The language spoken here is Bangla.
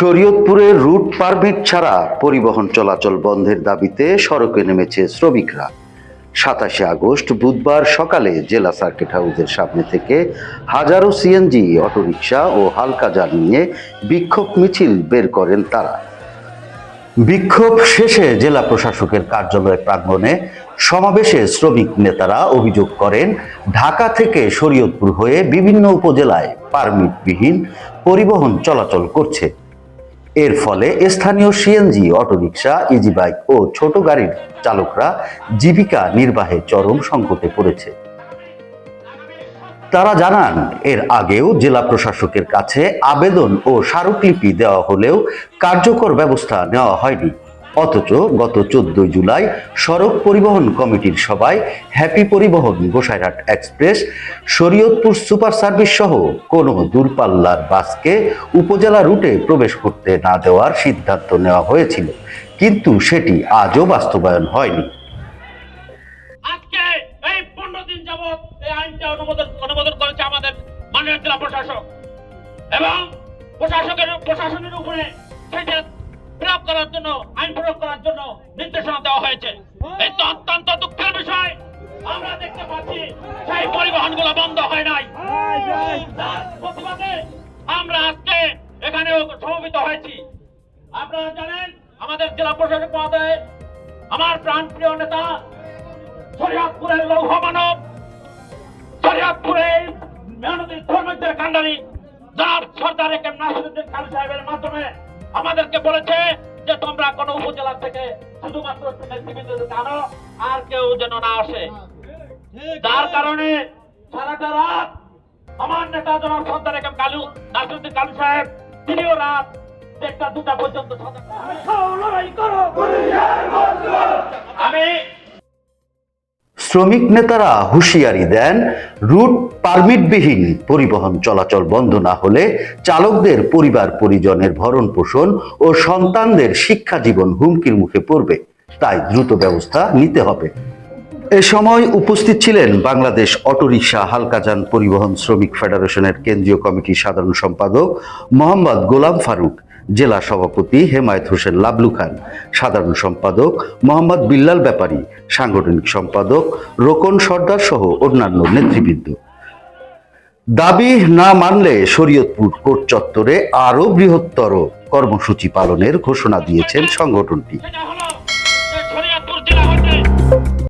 শরীয়তপুরে রুট পারমিট ছাড়া পরিবহন চলাচল বন্ধের দাবিতে সড়কে নেমেছে শ্রমিকরা। সাতাশে আগস্ট বুধবার সকালে জেলা সার্কিট হাউসের সামনে থেকে হাজারো সিএনজি, অটোরিকশা ও হালকা যান নিয়ে বিক্ষোভ মিছিল বের করেন তারা। বিক্ষোভ শেষে জেলা প্রশাসকের কার্যালয় প্রাঙ্গণে সমাবেশে শ্রমিক নেতারা অভিযোগ করেন, ঢাকা থেকে শরীয়তপুর হয়ে বিভিন্ন উপজেলায় পারমিটবিহীন পরিবহন চলাচল করছে। এর ফলে স্থানীয় সিএনজি, অটোরিকশা ইজি বাইক ও ছোট গাড়ির চালকরা জীবিকা নির্বাহে চরম সংকটে পড়েছে। তারা জানান, এর আগেও জেলা প্রশাসকের কাছে আবেদন ও স্মারকলিপি দেওয়া হলেও কার্যকর ব্যবস্থা নেওয়া হয়নি। অথচ গত চোদ্দই জুলাই সড়ক পরিবহন কমিটির সভায় হ্যাপি পরিবহন Gosairhat express, Shariatpur super service সহ কোনো দূরপাল্লার বাসকে উপজেলা রুটে প্রবেশ করতে না দেওয়ার সিদ্ধান্ত নেওয়া হয়েছিল। কিন্তু সেটি আজও বাস্তবায়ন হয়নি। প্রশাসকের প্রশাসনের উপরে সেটা প্রয়োগ করার জন্য, আইন প্রয়োগ করার জন্য নির্দেশনা দেওয়া হয়েছে। এই তো অত্যন্ত দুঃখের বিষয়। আমরা দেখতে পাচ্ছি সেই পরিবহনগুলো বন্ধ হয় নাই। আমরা আজকে এখানে সমবেত হয়েছি। আপনারা জানেন, আমাদের জেলা প্রশাসক মহোদয়, আমার প্রাণ প্রিয় নেতা, শরীয়তপুরের লৌহ মানব শরীয়তপুরের মেহনতি শ্রমিকদের কান্ডারি জনাব সর্দার একে নাসিরুদ্দিন খান সাহেবের মাধ্যমে আমাদেরকে বলেছে যে তোমরা কোন উপজেলা থেকে শুধুমাত্র সিভিলদের আনো আর কেউ যেন না আসে। যার কারণে সারাটা রাত আমার নেতা জনাব সর্দার একে কালু, নাসরুদ্দিন কালু সাহেব, তিনিও রাত একটা দুটা পর্যন্ত লড়াই শ্রমিক নেতারা হুঁশিয়ারি দেন, রুট পারমিটবিহীন পরিবহন চলাচল বন্ধ না হলে চালকদের পরিবার পরিজনের ভরণ পোষণ ও সন্তানদের শিক্ষা জীবন হুমকির মুখে পড়বে। তাই দ্রুত ব্যবস্থা নিতে হবে। এ সময় উপস্থিত ছিলেন বাংলাদেশ অটোরিকশা হালকাযান পরিবহন শ্রমিক ফেডারেশনের কেন্দ্রীয় কমিটির সাধারণ সম্পাদক মোহাম্মদ গোলাম ফারুক। জেলা সভাপতি হেমায়ত হোসেন লাবলু খান, সাধারণ সম্পাদক মোহাম্মদ বিল্লাল ব্যাপারী, সাংগঠনিক সম্পাদক রোকন সর্দার সহ অন্যান্য নেতৃবৃন্দ। দাবি না মানলে শরীয়তপুর কোর্ট চত্বরে আরও বৃহত্তর কর্মসূচি পালনের ঘোষণা দিয়েছেন সংগঠনটি।